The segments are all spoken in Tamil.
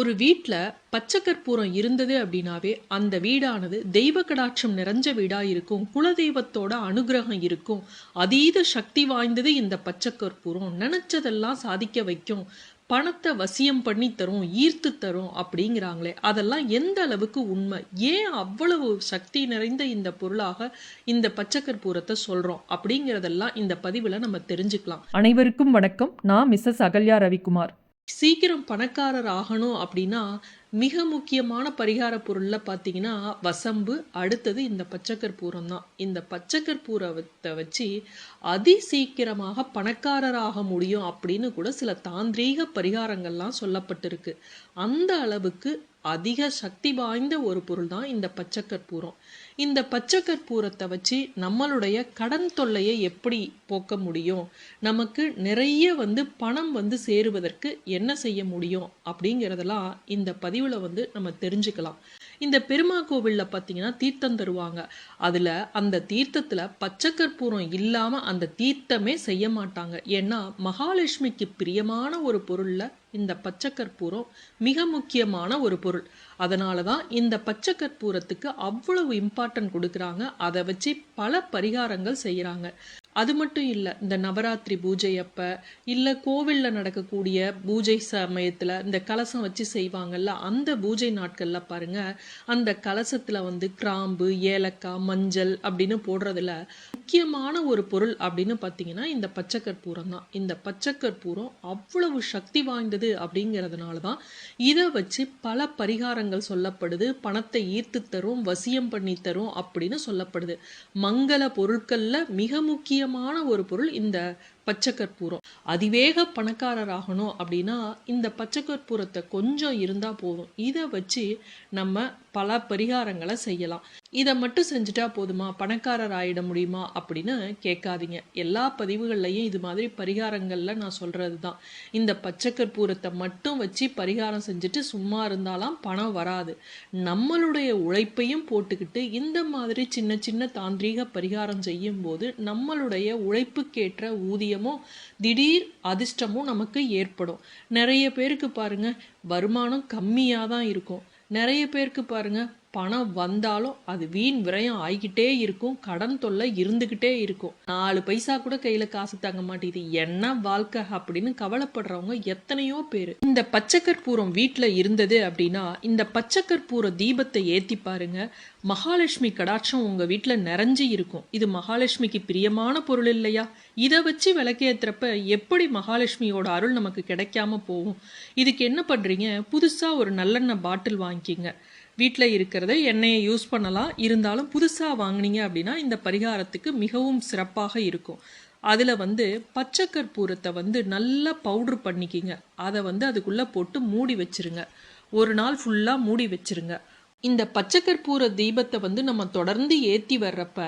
ஒரு வீட்டில் பச்சை கற்பூரம் இருந்தது அப்படின்னாவே அந்த வீடானது தெய்வ கடாட்சம் நிறைஞ்ச வீடாக இருக்கும் குலதெய்வத்தோட அனுகிரகம் இருக்கும் அதீத சக்தி வாய்ந்தது இந்த பச்சை கற்பூரம் நினைச்சதெல்லாம் சாதிக்க வைக்கும் பணத்தை வசியம் பண்ணி தரும் ஈர்த்து தரும் அப்படிங்கிறாங்களே. அதெல்லாம் எந்த அளவுக்கு உண்மை? ஏன் அவ்வளவு சக்தி நிறைந்த இந்த பொருளாக இந்த பச்சை கற்பூரத்தை சொல்றோம் அப்படிங்கிறதெல்லாம் இந்த பதிவில் நம்ம தெரிஞ்சுக்கலாம். அனைவருக்கும் வணக்கம். நான் மிஸ்ஸஸ் அகல்யா ரவிக்குமார். சீக்கிரம் பணக்காரர் ஆகணும் அப்படின்னா மிக முக்கியமான பரிகார பொருளில் பார்த்தீங்கன்னா வசம்பு அடுத்தது இந்த பச்சைக்கற்பூரம் தான். இந்த பச்சைக்கற்பூரத்தை வச்சு அதி சீக்கிரமாக பணக்காரராக முடியும் அப்படின்னு கூட சில தாந்திரீக பரிகாரங்கள்லாம் சொல்லப்பட்டிருக்கு. அந்த அளவுக்கு அதிக சக்தி வாய்ந்த ஒரு பொருள் தான் இந்த பச்சைக்கற்பூரம். இந்த பச்சைக்கற்பூரத்தை வச்சு நம்மளுடைய கடன் தொல்லையை எப்படி போக்க முடியும்? நமக்கு நிறைய வந்து பணம் வந்து சேருவதற்கு என்ன செய்ய முடியும்? அப்படிங்கிறதெல்லாம் இந்த பதிவில் வந்து நம்ம தெரிஞ்சுக்கலாம். இந்த பெருமா கோவிலில் பார்த்தீங்கன்னா தீர்த்தம் தருவாங்க. அதில் அந்த தீர்த்தத்தில் பச்சைக்கற்பூரம் இல்லாமல் அந்த தீர்த்தமே செய்ய மாட்டாங்க. ஏன்னா மகாலட்சுமிக்கு பிரியமான ஒரு பொருளில் இந்த பச்சைக்கற்பூரம் மிக முக்கியமான ஒரு பொருள். அதனால தான் இந்த பச்சைக்கற்பூரத்துக்கு அவ்வளவு இம்பார்ட்டன்ட் கொடுக்குறாங்க. அதை வச்சு பல பரிகாரங்கள் செய்கிறாங்க அது மட்டும் இல்லை இந்த நவராத்திரி பூஜை அப்போ இல்லை கோவிலில் நடக்கக்கூடிய பூஜை சமயத்தில் இந்த கலசம் வச்சு செய்வாங்கல்ல அந்த பூஜை நாட்களில் பாருங்க அந்த கலசத்தில் வந்து கிராம்பு ஏலக்காய் மஞ்சள் அப்படின்னு போடுறதுல முக்கியமான ஒரு பொருள் அப்படின்னு பார்த்தீங்கன்னா இந்த பச்சைக்கற்பூரம் தான். இந்த பச்சைக்கற்பூரம் அவ்வளவு சக்தி வாய்ந்தது அப்படிங்கிறதுனால தான் இதை வச்சு பல பரிகாரங்கள் சொல்லப்படுது பணத்தை ஈர்த்து தரும் வசியம் பண்ணி தரும் அப்படின்னு சொல்லப்படுது. மங்கள பொருட்களில் மிக முக்கிய முக்கியமான ஒரு பொருள் இந்த பச்சைக்கற்பூரம். அதிவேக பணக்காரர் ஆகணும் அப்படின்னா இந்த பச்சைக்கற்பூரத்தை கொஞ்சம் இருந்தால் போதும். இதை வச்சு நம்ம பல பரிகாரங்களை செய்யலாம். இதை மட்டும் செஞ்சுட்டா போதுமா? பணக்காரர் ஆயிட முடியுமா? அப்படின்னு கேட்காதீங்க. எல்லா பதிவுகள்லையும் இது மாதிரி பரிகாரங்களில் நான் சொல்கிறது தான். இந்த பச்சைக்கற்பூரத்தை மட்டும் வச்சு பரிகாரம் செஞ்சுட்டு சும்மா இருந்தாலாம் பணம் வராது. நம்மளுடைய உழைப்பையும் போட்டுக்கிட்டு இந்த மாதிரி சின்ன சின்ன தாந்திரீக பரிகாரம் செய்யும்போது நம்மளுடைய உழைப்புக்கேற்ற ஊதியமும் திடீர் அதிர்ஷ்டமும் நமக்கு ஏற்படும். நிறைய பேருக்கு பாருங்க வருமானம் கம்மியாக தான் இருக்கும். நிறைய பேருக்கு பாருங்க பணம் வந்தாலும் அது வீண் விரயம் ஆகிக்கிட்டே இருக்கும். கடன் தொல்லை இருந்துக்கிட்டே இருக்கும். நாலு பைசா கூட கையில காசு தங்க மாட்டேங்குது. என்ன வாழ்க்கை அப்படின்னு கவலைப்படுறவங்க எத்தனையோ பேர். இந்த பச்சைக்கற்பூரம் வீட்டில் இருந்தது அப்படின்னா இந்த பச்சைக்கற்பூர தீபத்தை ஏத்தி பாருங்க. மகாலட்சுமி கடாட்சம் உங்க வீட்டில் நிறைஞ்சு இருக்கும். இது மகாலட்சுமிக்கு பிரியமான பொருள் இல்லையா? இதை வச்சு விளக்கேத்துறப்ப எப்படி மகாலட்சுமியோட அருள் நமக்கு கிடைக்காம போகும்? இதுக்கு என்ன பண்றீங்க? புதுசா ஒரு நல்லெண்ணெய் பாட்டில் வாங்கிக்கிங்க. வீட்டில் இருக்கிறத எண்ணெயை யூஸ் பண்ணலாம். இருந்தாலும் புதுசாக வாங்குனீங்க அப்படின்னா இந்த பரிகாரத்துக்கு மிகவும் சிறப்பாக இருக்கும். அதில் வந்து பச்சை கற்பூரத்தை வந்து நல்லா பவுட்ரு பண்ணிக்கிங்க. அதை வந்து அதுக்குள்ளே போட்டு மூடி வச்சிருங்க. ஒரு நாள் ஃபுல்லாக மூடி வச்சுருங்க. இந்த பச்சை கற்பூர தீபத்தை வந்து நம்ம தொடர்ந்து ஏற்றி வர்றப்ப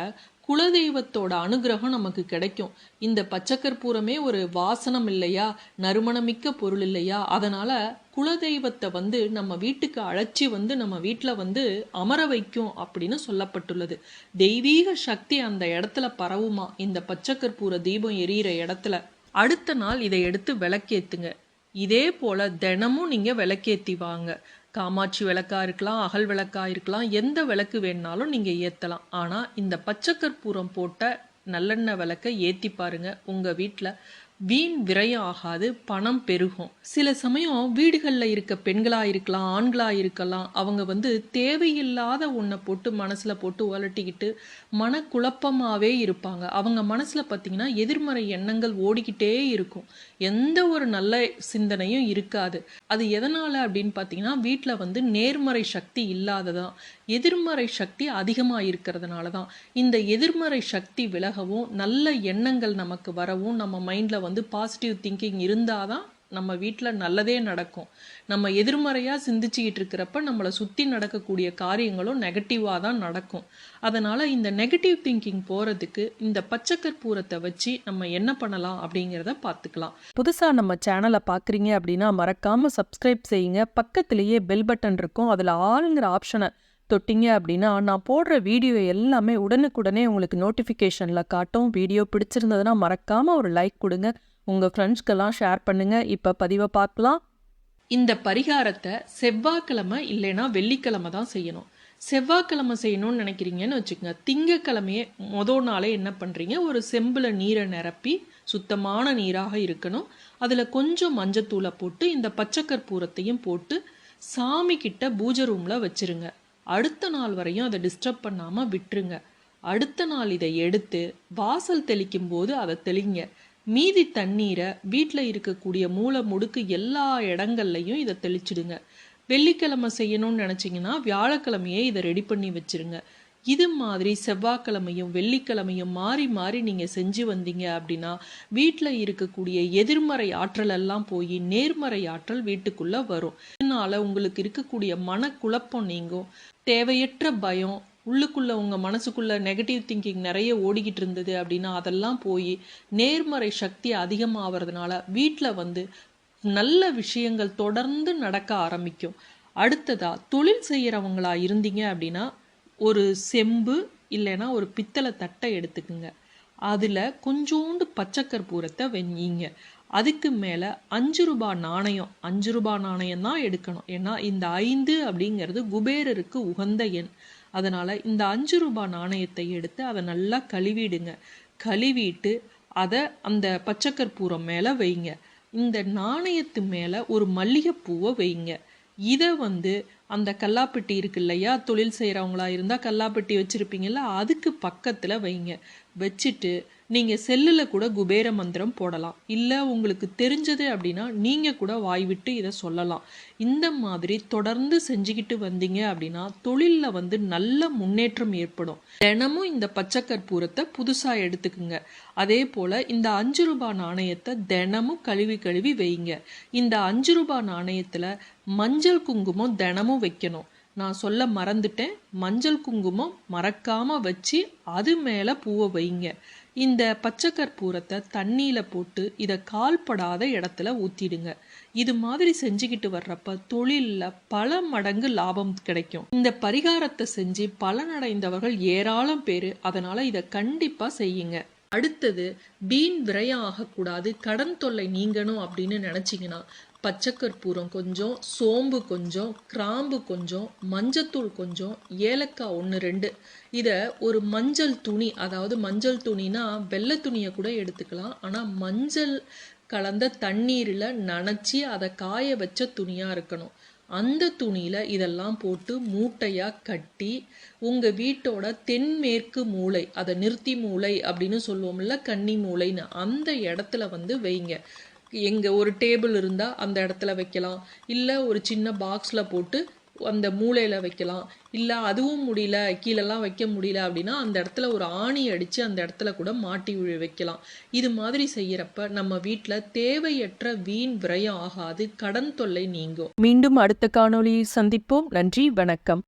குலதெய்வத்தோட அனுகிரகம் நமக்கு கிடைக்கும். இந்த பச்சைக்கற்பூரமே ஒரு வாசனம் இல்லையா? நறுமணமிக்க பொருள் இல்லையா? அதனால குலதெய்வத்தை வந்து நம்ம வீட்டுக்கு அழைச்சி வந்து நம்ம வீட்டில் வந்து அமர வைக்கும் அப்படின்னு சொல்லப்பட்டுள்ளது. தெய்வீக சக்தி அந்த இடத்துல பரவுமா? இந்த பச்சைக்கற்பூர தீபம் எரியிற இடத்துல. அடுத்த நாள் இதை எடுத்து விளக்கேத்துங்க. இதே போல தினமும் நீங்க விளக்கேத்தி வாங்க. காமாட்சி விளக்கா இருக்கலாம் அகல் விளக்கா இருக்கலாம் எந்த விளக்கு வேணுனாலும் நீங்க ஏத்தலாம். ஆனா இந்த பச்சைக்கற்பூரம் போட்ட நல்லெண்ணெய் விளக்கை ஏத்தி பாருங்க. உங்க வீட்டில் வீண் விரயம் ஆகாது பணம் பெருகும். சில சமயம் வீடுகளில் இருக்க பெண்களா இருக்கலாம் ஆண்களா இருக்கலாம் அவங்க வந்து தேவையில்லாத ஒன்றை போட்டு மனசில் போட்டு உலட்டிக்கிட்டு மனக்குழப்பமாகவே இருப்பாங்க. அவங்க மனசில் பார்த்தீங்கன்னா எதிர்மறை எண்ணங்கள் ஓடிக்கிட்டே இருக்கும். எந்த ஒரு நல்ல சிந்தனையும் இருக்காது. அது எதனால் அப்படின்னு பார்த்தீங்கன்னா வீட்டில் வந்து நேர்மறை சக்தி இல்லாததான். எதிர்மறை சக்தி அதிகமாக இருக்கிறதுனால தான் இந்த எதிர்மறை சக்தி விலகவும் நல்ல எண்ணங்கள் நமக்கு வரவும் நம்ம மைண்டில் வந்து பாசிட்டிவ் திங்கிங் இருந்தால் தான் நம்ம வீட்டில் நல்லதே நடக்கும். நம்ம எதிர்மறையாக சிந்திச்சுக்கிட்டு இருக்கிறப்ப நம்மளை சுற்றி நடக்கக்கூடிய காரியங்களும் நெகட்டிவாக தான் நடக்கும். அதனால் இந்த நெகட்டிவ் திங்கிங் போகிறதுக்கு இந்த பச்சைக்கற்பூரத்தை வச்சு நம்ம என்ன பண்ணலாம் அப்படிங்கிறத பார்த்துக்கலாம். புதுசாக நம்ம சேனலை பார்க்குறீங்க அப்படின்னா மறக்காமல் சப்ஸ்கிரைப் செய்யுங்க. பக்கத்துலேயே பெல் பட்டன் இருக்கும். அதில் ஆளுங்கிற ஆப்ஷனை தொட்டிங்க அப்படின்னா நான் போடுற வீடியோ எல்லாமே உடனுக்குடனே உங்களுக்கு நோட்டிஃபிகேஷனில் காட்டும். வீடியோ பிடிச்சிருந்ததுன்னா மறக்காமல் ஒரு லைக் கொடுங்க. உங்கள் ஃப்ரெண்ட்ஸ்க்கெல்லாம் ஷேர் பண்ணுங்கள் இப்போ பதிவை பார்க்கலாம். இந்த பரிகாரத்தை செவ்வாய்க்கிழமை இல்லைன்னா வெள்ளிக்கிழமை தான் செய்யணும். செவ்வாய்க்கிழமை செய்யணும்னு நினைக்கிறீங்கன்னு வச்சுக்கோங்க. திங்கக்கிழமையே மொதல் நாளே என்ன பண்ணுறீங்க ஒரு செம்பில் நீரை நிரப்பி சுத்தமான நீராக இருக்கணும். அதில் கொஞ்சம் மஞ்சத்தூளை போட்டு இந்த பச்சைக்கற்பூரத்தையும் போட்டு சாமி கிட்ட பூஜை ரூமில் வச்சிருங்க. அடுத்த நாள் வரையும் அதை டிஸ்டர்ப் பண்ணாமல் விட்டுருங்க. அடுத்த நாள் இதை எடுத்து வாசல் தெளிக்கும் போது அதை தெளிங்க. மீதி தண்ணீரை வீட்டில் இருக்கக்கூடிய மூளை முடுக்கு எல்லா இடங்கள்லையும் இதை தெளிச்சிடுங்க. வெள்ளிக்கிழமை செய்யணும்னு நினச்சிங்கன்னா வியாழக்கிழமையே இதை ரெடி பண்ணி வச்சிருங்க. இது மாதிரி செவ்வாய்க்கிழமையும் வெள்ளிக்கிழமையும் மாறி மாறி நீங்கள் செஞ்சு வந்தீங்க அப்படின்னா வீட்டில் இருக்கக்கூடிய எதிர்மறை ஆற்றல் எல்லாம் போய் நேர்மறை ஆற்றல் வீட்டுக்குள்ளே வரும். இதனால உங்களுக்கு இருக்கக்கூடிய மனக்குழப்பம் நீங்கும். தேவையற்ற பயம் உள்ளுக்குள்ள உங்க மனசுக்குள்ள நெகட்டிவ் திங்கிங் நிறைய ஓடிக்கிட்டு இருந்தது அப்படின்னா அதெல்லாம் போய் நேர்மறை சக்தி அதிகமாகிறதுனால வீட்டில் வந்து நல்ல விஷயங்கள் தொடர்ந்து நடக்க ஆரம்பிக்கும். அடுத்ததா தொழில் செய்கிறவங்களா இருந்தீங்க அப்படின்னா ஒரு செம்பு இல்லைன்னா ஒரு பித்தளை தட்டை எடுத்துக்குங்க. அதில் கொஞ்சோண்டு பச்சைக்கற்பூரத்தை வெஞ்சீங்க அதுக்கு மேலே அஞ்சு ரூபாய் நாணயம் அஞ்சு ரூபாய் நாணயம் தான் எடுக்கணும். ஏன்னா இந்த ஐந்து அப்படிங்கிறது குபேரருக்கு உகந்த எண். அதனால் இந்த அஞ்சு ரூபாய் நாணயத்தை எடுத்து அதை நல்லா கழுவிடுங்க. கழுவிட்டு அதை அந்த பச்சைக்கற்பூரம் மேலே வைங்க. இந்த நாணயத்து மேலே ஒரு மல்லிகைப்பூவை வைங்க. இதை வந்து அந்த கல்லாப்பெட்டி இருக்கு இல்லையா? தொழில் செய்கிறவங்களா இருந்தால் கல்லாப்பெட்டி வச்சுருப்பீங்கல்ல அதுக்கு பக்கத்தில் வைங்க. வச்சுட்டு நீங்கள் செல்லில் கூட குபேர மந்திரம் போடலாம். இல்லை உங்களுக்கு தெரிஞ்சது அப்படின்னா நீங்கள் கூட வாய் விட்டு இதை சொல்லலாம். இந்த மாதிரி தொடர்ந்து செஞ்சுக்கிட்டு வந்தீங்க அப்படின்னா தொழிலில் வந்து நல்ல முன்னேற்றம் ஏற்படும். தினமும் இந்த பச்சை கற்பூரத்தை புதுசாக எடுத்துக்குங்க. அதே போல் இந்த அஞ்சு ரூபாய் நாணயத்தை தினமும் கழுவி கழுவி வைங்க. இந்த அஞ்சு ரூபாய் நாணயத்தில் மஞ்சள் குங்குமம் தினமும் வைக்கணும். நான் சொல்ல மறந்துட்டேன். மஞ்சள் குங்குமம் மறக்காம வச்சு அது மேலே பூவை வைங்க. இந்த பச்சை கற்பூரத்தை தண்ணியில் போட்டு இதை கால்படாத இடத்துல ஊற்றிடுங்க இது மாதிரி செஞ்சுக்கிட்டு வர்றப்ப தொழிலில் பல மடங்கு லாபம் கிடைக்கும். இந்த பரிகாரத்தை செஞ்சு பலனடைந்தவர்கள் ஏராளம் பேர். அதனால் இதை கண்டிப்பாக செய்யுங்க. அடுத்தது வீண் விரையம் ஆகக்கூடாது கடன் தொல்லை நீங்கணும் அப்படின்னு நினச்சிங்கன்னா பச்சைக்கற்பூரம் கொஞ்சம் சோம்பு கொஞ்சம் கிராம்பு கொஞ்சம் மஞ்சத்தூள் கொஞ்சம் ஏலக்காய் ஒன்று ரெண்டு. இதை ஒரு மஞ்சள் துணி அதாவது மஞ்சள் துணினா வெள்ளை துணியை கூட எடுத்துக்கலாம். ஆனால் மஞ்சள் கலந்த தண்ணீரில் நனைச்சி அதை காய வச்ச துணியாக இருக்கணும். அந்த துணியில் இதெல்லாம் போட்டு மூட்டையாக கட்டி உங்கள் வீட்டோட தென்மேற்கு மூலை அதை நிறுத்தி மூலை அப்படின்னு சொல்லுவோம்ல கன்னி மூலைன்னு அந்த இடத்துல வந்து வைங்க. எங்கே ஒரு டேபிள் இருந்தால் அந்த இடத்துல வைக்கலாம். இல்லை ஒரு சின்ன பாக்ஸில் போட்டு அந்த மூலையில் வைக்கலாம். இல்லை அதுவும் முடியல கீழெல்லாம் வைக்க முடியல அப்படின்னா அந்த இடத்துல ஒரு ஆணி அடித்து அந்த இடத்துல கூட மாட்டி வைக்கலாம். இது மாதிரி செய்கிறப்ப நம்ம வீட்டில் தேவையற்ற வீண் விரயம் ஆகாது கடன் தொல்லை நீங்கும். மீண்டும் அடுத்த காணொளியை சந்திப்போம். நன்றி வணக்கம்.